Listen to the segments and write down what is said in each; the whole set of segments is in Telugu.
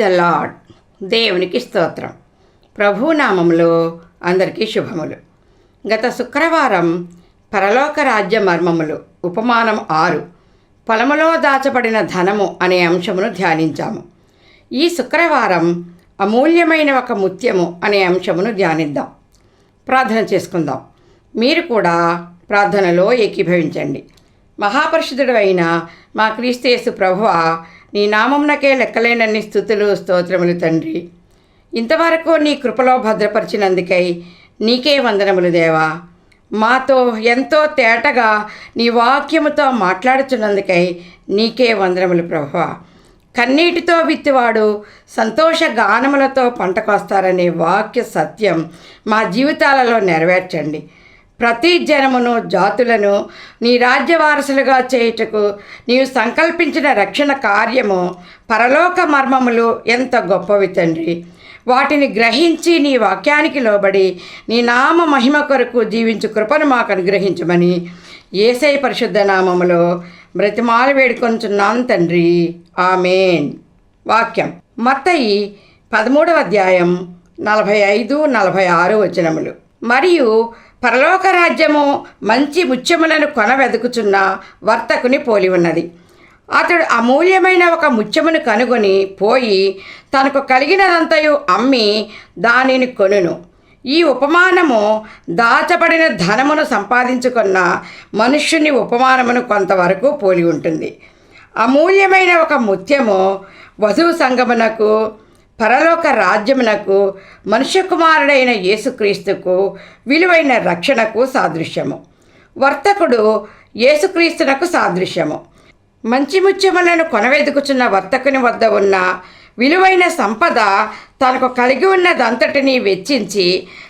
ద లాడ్ దేవునికి స్తోత్రం. ప్రభునామంలో అందరికీ శుభములు. గత శుక్రవారం పరలోక రాజ్య మర్మములు ఉపమానం ఆరు. పొలములో దాచబడిన ధనము అనే అంశమును ధ్యానించాము. ఈ శుక్రవారం అమూల్యమైన ఒక ముత్యము అనే అంశమును ధ్యానిద్దాం. ప్రార్థన చేసుకుందాం. మీరు కూడా ప్రార్థనలో ఏకీభవించండి. మహాపరిషుధుడు అయిన మా క్రీస్తేసు ప్రభువ నీ నామంనకే లెక్కలేనన్ని స్థుతులు స్తోత్రములు తండ్రి. ఇంతవరకు నీ కృపలో భద్రపరిచినందుకై నీకే వందనములు దేవా. మాతో ఎంతో తేటగా నీ వాక్యముతో మాట్లాడుచున్నందుకై నీకే వందనములు ప్రభా కన్నీటితో విత్తివాడు సంతోష గానములతో పంటకొస్తారనే వాక్య సత్యం మా జీవితాలలో నెరవేర్చండి. ప్రతి జనమును జాతులను నీ రాజ్య వారసులుగా చేయుటకు నీవు సంకల్పించిన రక్షణ కార్యము పరలోక మర్మములు ఎంత గొప్పవి తండ్రి. వాటిని గ్రహించి నీ వాక్యానికి లోబడి నీ నామ మహిమ కొరకు జీవించు కృపను మాకు అనుగ్రహించమని ఏసై పరిశుద్ధ నామములో బ్రతిమాల వేడుకొంచున్నాను తండ్రి. ఆమెన్. వాక్యం. మత్తయి పదమూడవ అధ్యాయం నలభై ఐదు నలభై ఆరు వచనములు. మరియు పరలోక రాజ్యము మంచి ముత్యములను కొన వెతుకుచున్న వర్తకుని పోలి ఉన్నది. అతడు అమూల్యమైన ఒక ముత్యమును కనుగొని పోయి తనకు కలిగినదంతయు అమ్మి దానిని కొనును. ఈ ఉపమానము దాచబడిన ధనమును సంపాదించుకున్న మనుష్యుని ఉపమానమును కొంతవరకు పోలి ఉంటుంది. అమూల్యమైన ఒక ముత్యము వధువు సంగమునకు పరలోక రాజ్యమునకు మనుష్య కుమారుడైన యేసుక్రీస్తుకు విలువైన రక్షణకు సాదృశ్యము. వర్తకుడు యేసుక్రీస్తునకు సాదృశ్యము. మంచి ముత్యములను కొనవెదుకుచున్న వర్తకుని వద్ద ఉన్న విలువైన సంపద తనకు కలిగి ఉన్నదంతటినీ వెచ్చించి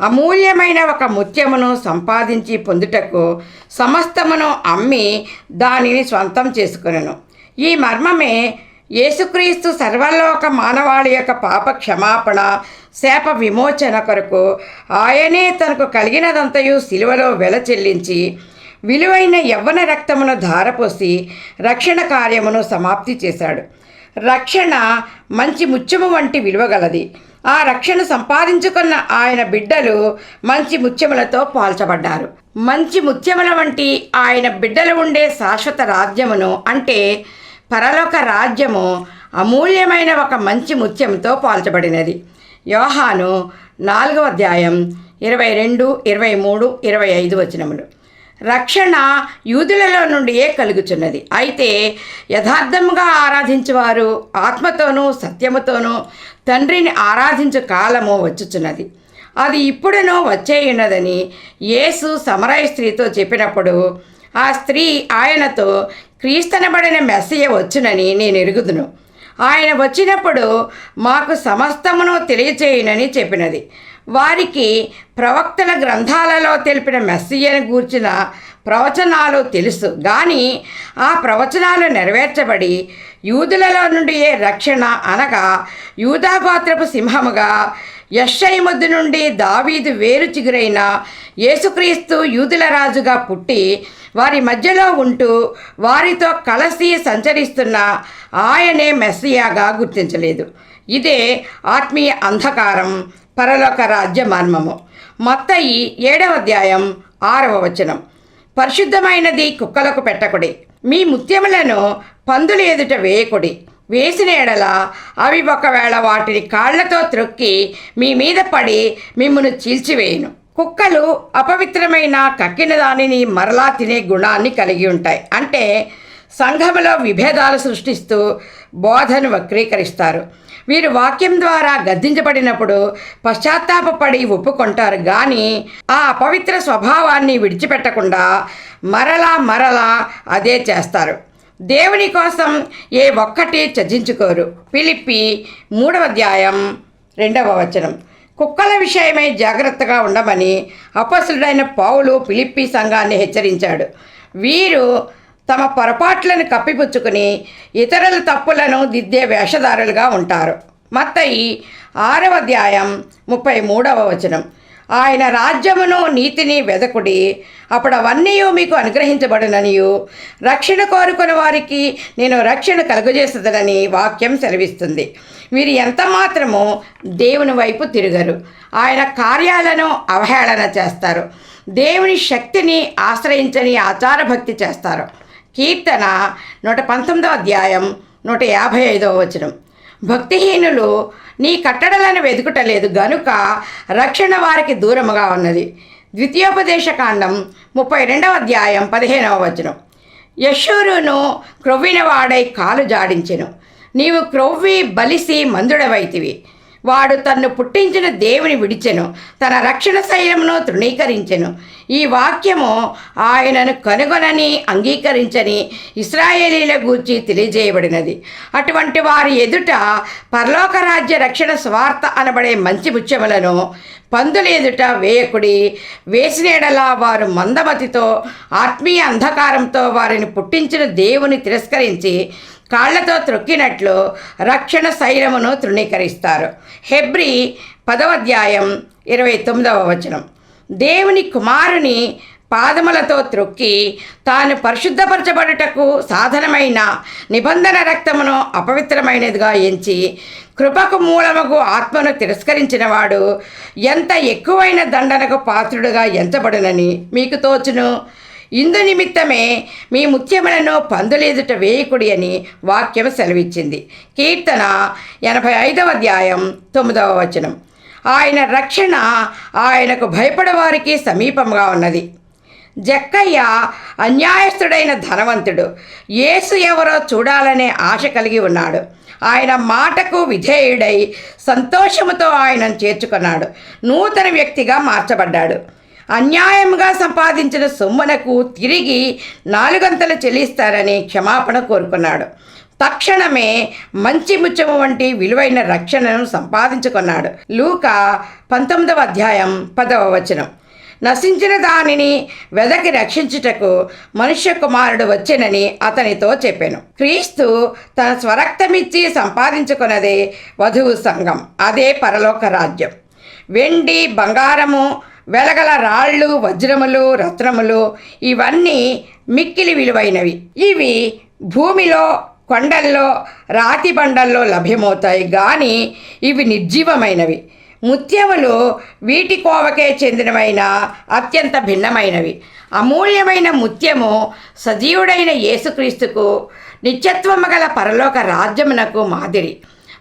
అమూల్యమైన ఒక ముత్యమును సంపాదించి పొందుటకు సమస్తమును అమ్మి దానిని స్వంతం చేసుకునను. ఈ మర్మమే యేసుక్రీస్తు సర్వలోక మానవాళి యొక్క పాప క్షమాపణ శాప విమోచన కొరకు ఆయనే తనకు కలిగినదంతయు సిలువలో వెల చెల్లించి విలువైన యవ్వన రక్తమును ధారపోసి రక్షణ కార్యమును సమాప్తి చేశాడు. రక్షణ మంచి ముత్యము వంటి విలువగలది ఆ రక్షణ సంపాదించుకున్న ఆయన బిడ్డలు మంచి ముత్యములతో పోల్చబడ్డారు. మంచి ముత్యముల వంటి ఆయన బిడ్డలు ఉండే శాశ్వత రాజ్యమును అంటే పరలోక రాజ్యము అమూల్యమైన ఒక మంచి ముత్యంతో పోల్చబడినది. యోహాను నాలుగవ అధ్యాయం ఇరవై రెండు ఇరవై మూడు ఇరవై ఐదు వచనములు. రక్షణ యూదులలో నుండియే కలుగుచున్నది. అయితే యథార్థముగా ఆరాధించేవారు ఆత్మతోనూ సత్యముతోనూ తండ్రిని ఆరాధించు కాలము వచ్చుచున్నది. అది ఇప్పుడునో వచ్చేయున్నదని యేసు సమరయ స్త్రీతో చెప్పినప్పుడు ఆ స్త్రీ ఆయనతో క్రీస్తనబడిన మెస్సయ వచ్చునని నేను ఎరుగుదును. ఆయన వచ్చినప్పుడు మాకు సమస్తమును తెలియచేయునని చెప్పినది. వారికి ప్రవక్తల గ్రంథాలలో తెలిపిన మెస్సియను గూర్చిన ప్రవచనాలు తెలుసు. కానీ ఆ ప్రవచనాలు నెరవేర్చబడి యూదులలో నుండి ఏ రక్షణ అనగా యూదాగోత్రపు సింహముగా యశ్ఐ ముద్దు నుండి దావీదు వేరు చిగురైన యేసుక్రీస్తు యూదుల రాజుగా పుట్టి వారి మధ్యలో ఉంటూ వారితో కలసి సంచరిస్తున్న ఆయనే మెస్సియాగా గుర్తించలేదు. ఇదే ఆత్మీయ అంధకారం పరలోక రాజ్య మర్మము. మత్తయి ఏడవ అధ్యాయం ఆరవ వచనం. పరిశుద్ధమైనది కుక్కలకు పెట్టకుడి. మీ ముత్యములను పందుల ఎదుట వేయకుడి. వేసిన ఎడల అవి ఒకవేళ వాటిని కాళ్ళతో త్రొక్కి మీ మీద పడి మిమ్మను చీల్చివేయను. కుక్కలు అపవిత్రమైన కక్కిన దానిని మరలా తినే గుణాన్ని కలిగి ఉంటాయి. అంటే సంఘములో విభేదాలు సృష్టిస్తూ బోధను వక్రీకరిస్తారు. వీరు వాక్యం ద్వారా గద్దించబడినప్పుడు పశ్చాత్తాపపడి ఒప్పుకుంటారు కానీ ఆ అపవిత్ర స్వభావాన్ని విడిచిపెట్టకుండా మరలా మరలా అదే చేస్తారు. దేవుని కోసం ఏ ఒక్కటి చర్చించుకోరు పిలిపి మూడవ అధ్యాయం రెండవ వచనం. కుక్కల విషయమై జాగ్రత్తగా ఉండమని అపసుడైన పౌలు పిలిప్పి సంఘాన్ని హెచ్చరించాడు. వీరు తమ పొరపాట్లను కప్పిపుచ్చుకుని ఇతరుల తప్పులను దిద్దే వేషధారులుగా ఉంటారు. మత్తయి ఆరవ అధ్యాయం ముప్పై మూడవ వచనం. ఆయన రాజ్యమును నీతిని వెదకుడి అప్పుడు అవన్నీ మీకు అనుగ్రహించబడుననియు రక్షణ కోరుకున్న వారికి నేను రక్షణ కలుగజేస్తుందని వాక్యం సెలవిస్తుంది. వీరు ఎంత మాత్రము దేవుని వైపు తిరగరు. ఆయన కార్యాలను అవహేళన చేస్తారు. దేవుని శక్తిని ఆశ్రయించని ఆచారభక్తి చేస్తారు. కీర్తన నూట పంతొమ్మిదో అధ్యాయం నూట యాభై ఐదవ వచనం. భక్తిహీనులు నీ కట్టడలను వెతుకుటలేదు గనుక రక్షణ వారికి దూరముగా ఉన్నది. ద్వితీయోపదేశకాండం ముప్పై రెండవ అధ్యాయం పదిహేనవ వచనం. యశూరును క్రొవ్వినవాడై కాలు జాడించెను. నీవు క్రొవ్వి బలిసి మందుడవైతివి. వాడు తన్ను పుట్టించిన దేవుని విడిచెను తన రక్షణ శైలమును తృణీకరించెను. ఈ వాక్యము ఆయనను కనుగొనని అంగీకరించని ఇస్రాయేలీల గూర్చి తెలియజేయబడినది. అటువంటి వారి ఎదుట పరలోక రాజ్య రక్షణ స్వార్థ అనబడే మంచి ముత్యములను పందుల ఎదుట వేయకుడి వేసినేడలా వారు మందమతితో ఆత్మీయ అంధకారంతో వారిని పుట్టించిన దేవుని తిరస్కరించి కాళ్ళతో త్రొక్కినట్లు రక్షణ శైలమును తృణీకరిస్తారు. హెబ్రి పదవ అధ్యాయం ఇరవై తొమ్మిదవ వచనం. దేవుని కుమారుని పాదములతో త్రొక్కి తాను పరిశుద్ధపరచబడుటకు సాధనమైన నిబంధన రక్తమును అపవిత్రమైనదిగా ఎంచి కృపకు మూలముకు ఆత్మను తిరస్కరించిన వాడు ఎంత ఎక్కువైన దండనకు పాత్రుడుగా ఎంచబడునని మీకు తోచును. ఇందు నిమిత్తమే మీ ముత్యములను పందులేదుట వేయకుడి అని వాక్యం సెలవిచ్చింది. కీర్తన ఎనభై ఐదవ అధ్యాయం తొమ్మిదవ వచనం. ఆయన రక్షణ ఆయనకు భయపడవారికి సమీపంగా ఉన్నది. జక్కయ్య అన్యాయస్తుడైన ధనవంతుడు. యేసు ఎవరో చూడాలనే ఆశ కలిగి ఉన్నాడు. ఆయన మాటకు విధేయుడై సంతోషముతో ఆయనను చేర్చుకున్నాడు. నూతన వ్యక్తిగా మార్చబడ్డాడు. అన్యాయంగా సంపాదించిన సొమ్మునకు తిరిగి నాలుగంతలు చెల్లిస్తారని క్షమాపణ కోరుకున్నాడు. తక్షణమే మంచి ముచ్చము వంటి విలువైన రక్షణను సంపాదించుకున్నాడు. లూక పంతొమ్మిదవ అధ్యాయం పదవ వచనం. నశించిన దానిని వెదకి రక్షించుటకు మనుష్య కుమారుడు వచ్చెనని అతనితో చెప్పాను. క్రీస్తు తన స్వరక్తమిచ్చి సంపాదించుకున్నదే వధువు సంఘం. అదే పరలోక రాజ్యం. వెండి బంగారము వెలగల రాళ్ళు వజ్రములు రత్నములు ఇవన్నీ మిక్కిలి విలువైనవి. ఇవి భూమిలో కొండల్లో రాతి బండల్లో లభ్యమవుతాయి. కానీ ఇవి నిర్జీవమైనవి. ముత్యములు వీటి కోవకే చెందినవైన అత్యంత భిన్నమైనవి. అమూల్యమైన ముత్యము సజీవుడైన యేసుక్రీస్తుకు నిత్యత్వము గల పరలోక రాజ్యమునకు మాదిరి.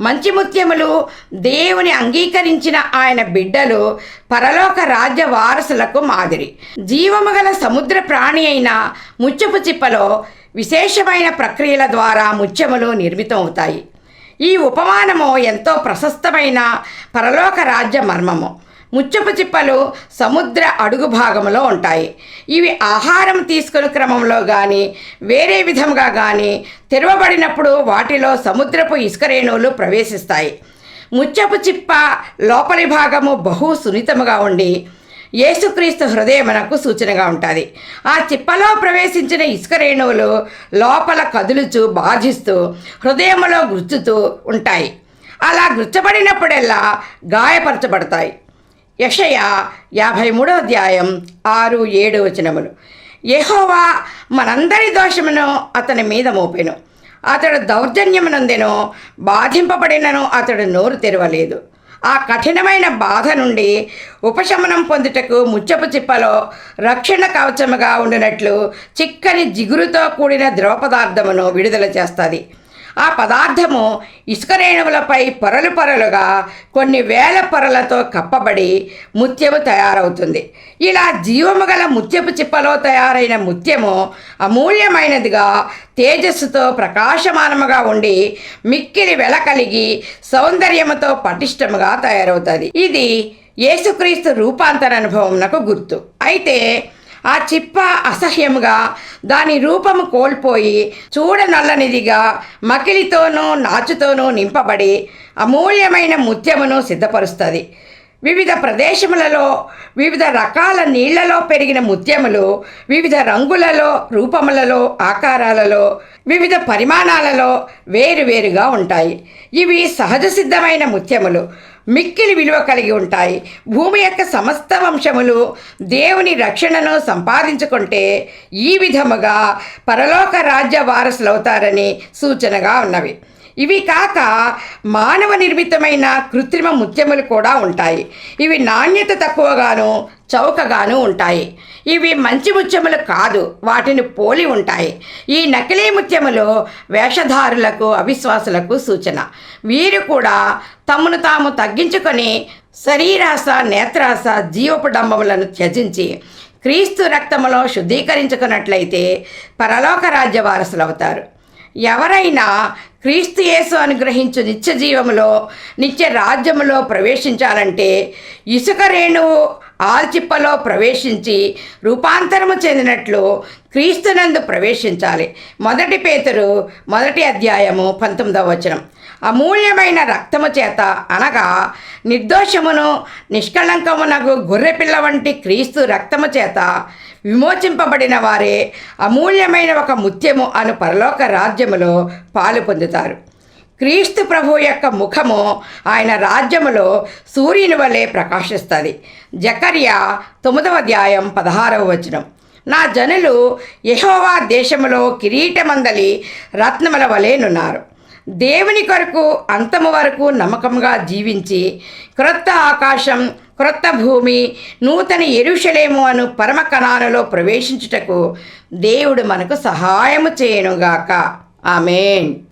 మంచి ముత్యములు దేవుని అంగీకరించిన ఆయన బిడ్డలు పరలోక రాజ్య వారసులకు మాదిరి. జీవము గల సముద్ర ప్రాణి అయిన ముత్యపు చిప్పలో విశేషమైన ప్రక్రియల ద్వారా ముత్యములు నిర్మితమవుతాయి ఈ ఉపమానము ఎంతో ప్రశస్తమైన పరలోక రాజ్య మర్మము. ముచ్చపు చిప్పలు సముద్ర అడుగు భాగంలో ఉంటాయి. ఇవి ఆహారం తీసుకునే క్రమంలో కానీ వేరే విధంగా కానీ తెరవబడినప్పుడు వాటిలో సముద్రపు ఇసుకరేణువులు ప్రవేశిస్తాయి. ముచ్చపు చిప్ప లోపలి భాగము బహు సున్నితముగా ఉండి యేసుక్రీస్తు హృదయమునకు సూచనగా ఉంటుంది. ఆ చిప్పలో ప్రవేశించిన ఇసుక రేణువులు లోపల కదులుచు బాధిస్తూ హృదయములో గుచ్చుతూ ఉంటాయి. అలా గుచ్చబడినప్పుడెల్లా గాయపరచబడతాయి. యషయ యాభై మూడో అధ్యాయం ఆరు ఏడు వచనములు. యహోవా మనందరి దోషమును అతని మీద మోపెను. అతడు దౌర్జన్యమునందెను బాధింపబడినను అతడు నోరు తెరవలేదు. ఆ కఠినమైన బాధ నుండి ఉపశమనం పొందుటకు ముచ్చపు చిప్పలో రక్షణ కవచముగా ఉండినట్లు చిక్కని జిగురుతో కూడిన ద్రవ పదార్థమును విడుదల చేస్తుంది. ఆ పదార్థము ఇసుక రేణువులపై పొరలు పొరలుగా కొన్ని వేల పొరలతో కప్పబడి ముత్యము తయారవుతుంది. ఇలా జీవము గల ముత్యపు చిప్పలో తయారైన ముత్యము అమూల్యమైనదిగా తేజస్సుతో ప్రకాశమానముగా ఉండి మిక్కిలి వెల కలిగి సౌందర్యముతో పటిష్టముగా తయారవుతుంది. ఇది యేసుక్రీస్తు రూపాంతర అనుభవంనకు గుర్తు. అయితే ఆ చిప్ప అసహ్యముగా దాని రూపము కోల్పోయి చూడనల్లనిదిగా మకిలితోనూ నాచుతోనూ నింపబడి అమూల్యమైన ముత్యమును సిద్ధపరుస్తుంది. వివిధ ప్రదేశములలో వివిధ రకాల నీళ్ళలో పెరిగిన ముత్యములు వివిధ రంగులలో రూపములలో ఆకారాలలో వివిధ పరిమాణాలలో వేరువేరుగా ఉంటాయి. ఇవి సహజ సిద్ధమైన ముత్యములు. మిక్కిలి విలువ కలిగి ఉంటాయి. భూమి యొక్క సమస్త వంశములు దేవుని రక్షణను సంపాదించుకుంటే ఈ విధముగా పరలోక రాజ్య వారసులవుతారని సూచనగా ఉన్నవి. ఇవి కాక మానవ నిర్మితమైన కృత్రిమ ముత్యములు కూడా ఉంటాయి. ఇవి నాణ్యత తక్కువగాను చౌకగాను ఉంటాయి. ఇవి మంచి ముత్యములు కాదు వాటిని పోలి ఉంటాయి. ఈ నకిలీ ముత్యములు వేషధారులకు అవిశ్వాసులకు సూచన. వీరు కూడా తమను తాము తగ్గించుకొని శరీరాశ నేత్రాస జీవపు డంబములను త్యజించి క్రీస్తు రక్తములో శుద్ధీకరించుకున్నట్లయితే పరలోక రాజ్య వారసులవుతారు. ఎవరైనా క్రీస్తు యేసు అనుగ్రహించు నిత్య జీవములో నిత్య రాజ్యములో ప్రవేశించాలంటే ఇసుక రేణువు ఆల్చిప్పలో ప్రవేశించి రూపాంతరము చెందినట్లు క్రీస్తునందు ప్రవేశించాలి. మొదటి పేతురు మొదటి అధ్యాయము పంతొమ్మిదవ వచనం. అమూల్యమైన రక్తము చేత అనగా నిర్దోషమును నిష్కళంకమునకు గొర్రెపిల్ల వంటి క్రీస్తు రక్తము చేత విమోచింపబడిన వారే అమూల్యమైన ఒక ముత్యము అను పరలోక రాజ్యములో పాలు పొందుతారు. క్రీస్తు ప్రభు యొక్క ముఖము ఆయన రాజ్యములో సూర్యుని వలె ప్రకాశిస్తుంది. జకర్యా తొమ్మిదవ అధ్యాయం పదహారవ వచనం. నా జనులు యహోవా దేశములో కిరీటమందలి రత్నముల వలెనున్నారు దేవుని కొరకు అంతము వరకు నమ్మకంగా జీవించి క్రొత్త ఆకాశం క్రొత్త భూమి నూతన ఎరుషలేము అను పరమ కణాలలో ప్రవేశించుటకు దేవుడు మనకు సహాయము చేయనుగాక. ఆమెన్.